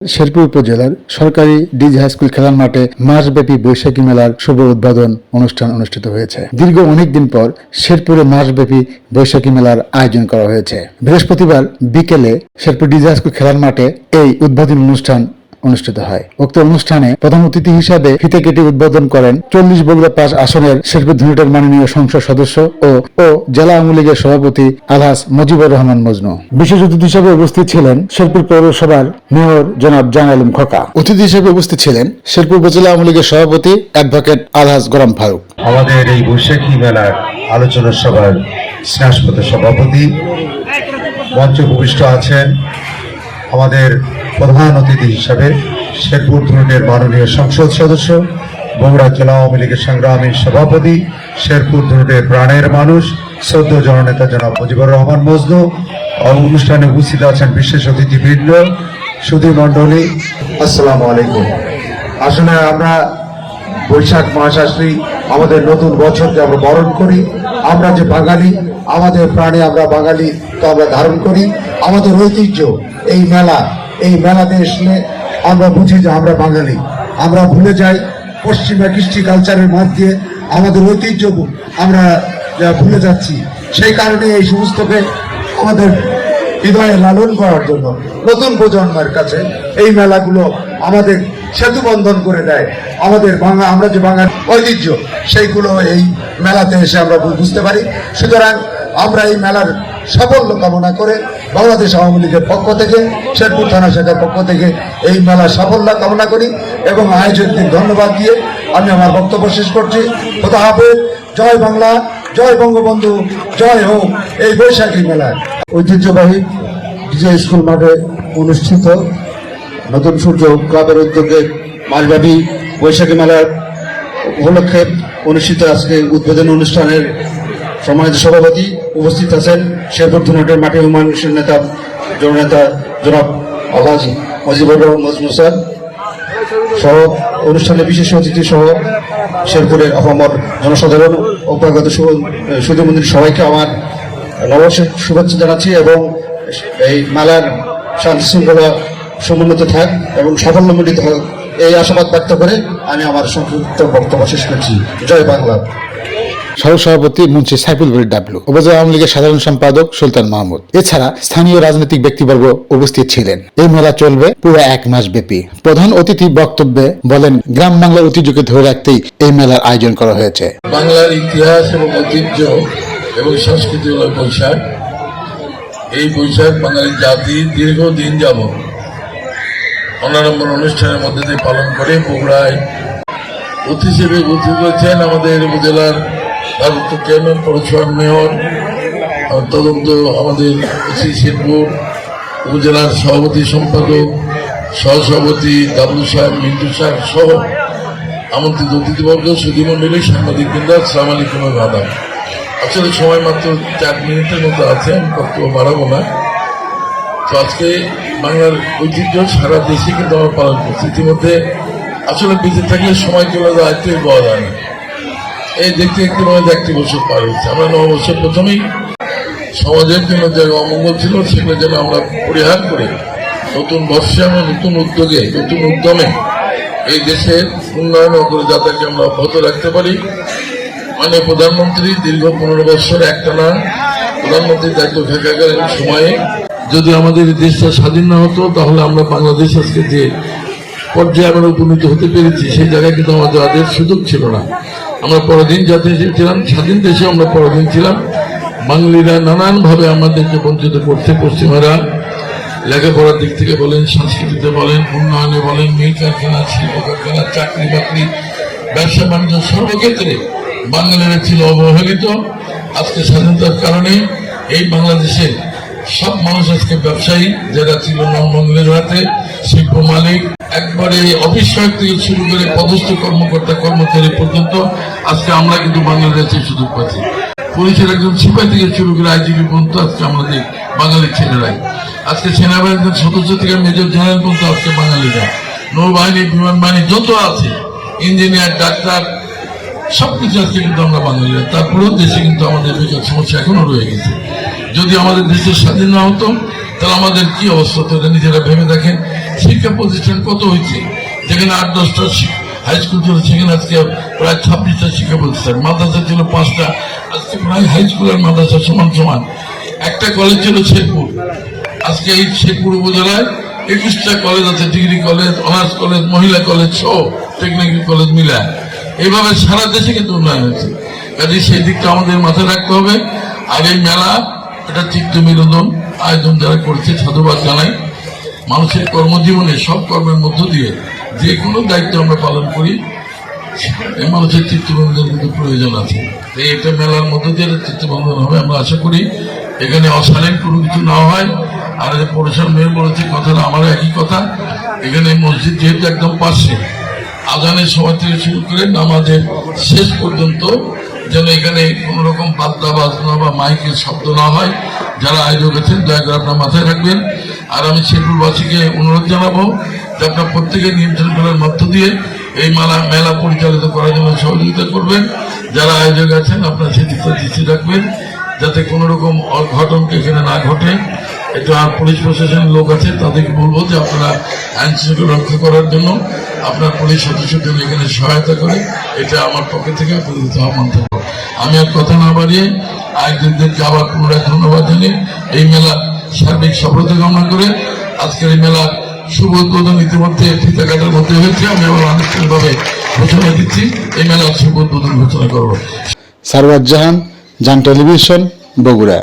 শেরপুর উপজেলার সরকারি DG high school খেলার মাঠে মাসব্যাপী বৈশাখী মেলার শুভ উদ্বোধন অনুষ্ঠান অনুষ্ঠিত হয়েছে। দীর্ঘ অনেক দিন পর শেরপুরে মাসব্যাপী বৈশাখী মেলার আয়োজন করা হয়েছে। বৃহস্পতিবার বিকেলে শেরপুর ডিজি হাই স্কুল খেলার মাঠে এই উদ্বোধনী অনুষ্ঠান অনুষ্ঠিত হয়। উক্ত অনুষ্ঠানে প্রধান অতিথি হিসাবে ফিতে কেটে উদ্বোধন করেন চল্লিশ বগুড়া পাঁচ আসনের শেরপুর ধুনুটের মাননীয় সংসদ সদস্য ও ও জেলা আওয়ামী লীগের সভাপতি আলহাস মুজিবুর রহমান মজনু। বিশেষ অতিথি হিসেবে উপস্থিত ছিলেন শেরপুর পৌরসভার মেয়র জনাব জান আলম খোকা। অতিথি হিসেবে উপস্থিত ছিলেন শেরপুর উপজেলা আওয়ামী লীগের সভাপতি অ্যাডভোকেট আলহাস গোলাম ফারুক। আমাদের এই বৈশাখী মেলার আলোচনা সভার স্নেহাসপত সভাপতি মঞ্চে উপবিষ্ট আছেন আমাদের প্রধান অতিথি হিসাবে শেরপুর ধরনের মাননীয় সংসদ সদস্য, বগুড়া জেলা আওয়ামী লীগের সংগ্রামী সভাপতি, শেরপুর ধরনের প্রাণের মানুষ, সদ্য জননেতা জনাব মুজিবুর রহমান মজনু, অনুষ্ঠানে উপস্থিত আছেন বিশেষ অতিথিবৃন্দ সুধী মণ্ডলী। আসসালামু আলাইকুম। আসলে আমরা বৈশাখ মাস আসলেই আমাদের নতুন বছরকে আমরা বরণ করি, আমরা যে বাঙালি, আমাদের প্রাণে আমরা বাঙালি তো আমরা ধারণ করি, আমাদের ঐতিহ্য এই মেলা, এই মেলাতে আসলে আমরা বুঝি যে আমরা বাঙালি। আমরা ভুলে যাই পশ্চিমা কৃষ্টি কালচারের মধ্যে আমাদের ঐতিহ্য আমরা ভুলে যাচ্ছি। সেই কারণে এই সমস্তকে আমাদের হৃদয়ে লালন করার জন্য নতুন প্রজন্মের কাছে এই মেলাগুলো আমাদের সেতু বন্ধন করে দেয়। আমাদের বাংলা আমরা যে বাংলার ঐতিহ্য, সেইগুলো এই মেলাতে এসে আমরা বুঝতে পারি। সুতরাং আমরা এই মেলার সাফল্য কামনা করে বাংলাদেশ আওয়ামী লীগের পক্ষ থেকে, শেরপুর থানা শাখার পক্ষ থেকে এই মেলার সাফল্য কামনা করি এবং আয়োজকদের ধন্যবাদ দিয়ে আমি আমার বক্তব্য শেষ করছি। কোথা হবে জয় বাংলা। জয় বঙ্গবন্ধু। জয় হোক এই বৈশাখী মেলায়। ঐতিহ্যবাহী বিজয় স্কুল মাঠে অনুষ্ঠিত নতুন সূর্য ক্লাবের উদ্যোগে মাসব্যাপী বৈশাখী মেলার উপলক্ষে অনুষ্ঠিত আজকে উদ্বোধনী অনুষ্ঠানের সম্মানিত সভাপতি উপস্থিত আছেন শেরপুর ধুনটের মাঠে মানুষের নেতা, জননেতা জনাব আলহাজ মজিবুর মজনু স্যার, সহ অনুষ্ঠানে বিশেষ অতিথি সহ শেরপুরের আপামর জনসাধারণ, অভ্যাগত সুধীমন্দির সবাইকে আমার নববর্ষের শুভেচ্ছা জানাচ্ছি এবং এই মেলার শান্তি শৃঙ্খলা সমুন্নত থাক এবং সাফল্যমণ্ডিত হোক, এই আশাবাদ ব্যক্ত করে আমি আমার সংক্ষিপ্ত বক্তব্য শেষ করছি। জয় বাংলা। সহসভাপতি মুন্সি সাইফুল বরির ডাবলু, উপজেলা আওয়ামী লীগের সাধারণ সম্পাদক সুলতান মাহমুদ। এছাড়া স্থানীয় রাজনৈতিক ব্যক্তিবর্গ উপস্থিত ছিলেন। এই মেলা চলবে পুরো এক মাস ব্যাপী প্রধান অতিথি বক্তব্যে বলেন, গ্রাম বাংলার ঐতিহ্যকে ধরে রাখতেই এই মেলার আয়োজন করা হয়েছে। বাংলার ইতিহাস এবং ঐতিহ্য এবং সংস্কৃতি হল বৈশাখ। এই বৈশাখ বাঙালি জাতি দীর্ঘদিন যাব অনারম্বর অনুষ্ঠানের মধ্যে দিয়ে পালন করে, বগুড়ায় অতিথি হিসেবে উপস্থিত রয়েছেন আমাদের উপজেলার ভারপ্রাপ্ত চেয়ারম্যান পৌরসভার মেয়র? তদন্ত আমাদের শেরপুর উপজেলার সভাপতি সম্পাদক, সহসভাপতি দাবলু সাহেব, মিন্টু সাহেব সহ আমন্ত্রিত অতিথিবর্গ সুধীমণ্ডলী সাংবাদিক বৃন্দ আসসালাম আলাইকুম আদাব আসলে সময় মাত্র চার মিনিটের মতো আছে, আমি বক্তব্য বাড়াবো না। তো আজকে বাংলার ঐতিহ্য সারা দেশে কিন্তু আমরা পালন করছি। ইতিমধ্যে আসলে বেঁচে থাকলে সময় চলে যায় আয়ত্তই পাওয়া যায় না। এই দেখতে দেখতে মনে একটি বছর পার হয়েছে। আমরা নববর্ষের প্রথমেই সমাজের জন্য যে অমঙ্গল ছিল, সেগুলো যেন আমরা পরিহার করে নতুন বর্ষে আমরা নতুন উদ্যোগে, নতুন উদ্যমে এই দেশের উন্নয়ন অগ্রযাত্রাকে আমরা অব্যাহত রাখতে পারি। মানে প্রধানমন্ত্রী দীর্ঘ পনেরো বছর একটানা প্রধানমন্ত্রীর দায়িত্ব থাকাকালীন সময়ে। যদি আমাদের দেশটা স্বাধীন না হতো, তাহলে আমরা বাংলাদেশ আজকে যে পর্যায়ে আমরা উপনীত হতে পেরেছি, সেই জায়গায় কিন্তু আমাদের আদের সুযোগ ছিল না। আমরা পরাধীন জাতি ছিলাম, স্বাধীন দেশে আমরা পরাধীন ছিলাম। বাঙালিরা নানানভাবে আমাদেরকে বঞ্চিত করছে, পশ্চিমারা লেখাপড়ার দিক থেকে বলেন, সংস্কৃতিতে বলেন, উন্নয়নে বলেন, মিল কারখানা, শিল্প কারখানা, চাকরি বাকরি, ব্যবসা বাণিজ্য, সর্বক্ষেত্রে বাঙালিরা ছিল অবহেলিত। আজকে স্বাধীনতার কারণে এই বাংলাদেশে সব মানুষ আজকে ব্যবসায়ী, যারা ছিল নবমঙ্গলের হাতে, শিল্প মালিক, একবারে অফিস থেকে শুরু করে পদস্থ কর্মকর্তা, কর্মচারী পর্যন্ত আজকে আমরা কিন্তু বাংলাদেশে সুযোগ পাচ্ছি। পুলিশের একজন সিপাহী থেকে শুরু করে আইজিপি পর্যন্ত আজকে আমাদের বাঙালি ছেলেরাই। আজকে সেনাবাহিনীর সদস্য থেকে মেজর জেনারেল পর্যন্ত আজকে বাঙালিরা। নৌবাহিনী, বিমান বাহিনী, যত আছে, ইঞ্জিনিয়ার, ডাক্তার সবকিছু আজকে কিন্তু আমরা বাঙালিরা তারপরেও দেশে কিন্তু আমাদের বেকার সমস্যা এখনও রয়ে গেছে। যদি আমাদের দেশের স্বাধীন না হতো, তাহলে আমাদের কি অবস্থা তো এটা নিজেরা ভেবে দেখেন। শিক্ষা প্রতিষ্ঠান কত হয়েছে? যেখানে আট, দশটা হাই স্কুল ছিল সেখানে আজকে প্রায় ছাব্বিশটা শিক্ষা প্রতিষ্ঠান। মাদ্রাসা ছিল পাঁচটা, আজকে প্রায় হাই স্কুল আর মাদ্রাসা সমান সমান। একটা কলেজ ছিল শেরপুর। আজকে এই শেরপুর উপজেলায় একুশটা কলেজ আছে ডিগ্রি কলেজ অনার্স কলেজ মহিলা কলেজ সহ টেকনিক্যাল কলেজ মিলা এইভাবে সারা দেশে কিন্তু উন্নয়ন হয়েছে। কাজে সেই দিকটা আমাদের মাথায় রাখতে হবে। আর এই মেলা, এটা চিত্ত বিনোদন আয়োজন যারা করছে, সাধুবাদ জানাই। মানুষের কর্মজীবনে সব কর্মের মধ্য দিয়ে যে কোনো দায়িত্ব আমরা পালন করি এই মানুষের চিত্তবন্ধন কিন্তু প্রয়োজন আছে। এটা মেলার মধ্য দিয়ে চিত্তবন্ধন হবে, আমরা আশা করি। এখানে অশালীন কোনো কিছু না হয়। আর যে পরিসর মেয়ে বলেছে, কথাটা আমার একই কথা। এখানে মসজিদ যেহেতু একদম পাশে আজানের সময় থেকে শুরু করে নামাজের শেষ পর্যন্ত যেন এখানে কোনো রকম বাদ্যা বাজনা বা মাইকের শব্দ না হয়, যারা আয়োজক আছেন, দয়া করে আপনার মাথায় রাখবেন। আর আমি শেরপুরবাসীকে অনুরোধ জানাব যে আপনার প্রত্যেকে নিয়ন্ত্রণ করার মধ্য দিয়ে এই মেলা মেলা পরিচালিত করার জন্য সহযোগিতা করবেন। যারা আয়োজক আছেন, আপনার সেদিকটা দৃষ্টি রাখবেন, যাতে কোনো রকম অঘটনকে এখানে না ঘটে। এটা পুলিশ প্রশাসনের লোক আছে, তাদেরকে বলব যে আপনারা আইন শৃঙ্খলা রক্ষা করার জন্য আপনার পুলিশ সদস্যদের এখানে সহায়তা করে এটা আমার পক্ষ থেকে আপনাদের আহ্বান থাকব আমি আর কথা না বাড়িয়ে আয়োজকদেরকে আবার পুনরায় ধন্যবাদ জানিয়ে এই মেলা সার্বিক সফলতা কামনা করে আজকের এই মেলা শুভ উদ্বোধন ইতিমধ্যে ফিতা মধ্যে হয়েছে। আমি আবার আনুষ্ঠানিকভাবে ঘোষণা দিচ্ছি, এই মেলার শুভ উদ্বোধন ঘোষণা করব। সারওয়ার জাহান, জান টেলিভিশন, বগুড়া।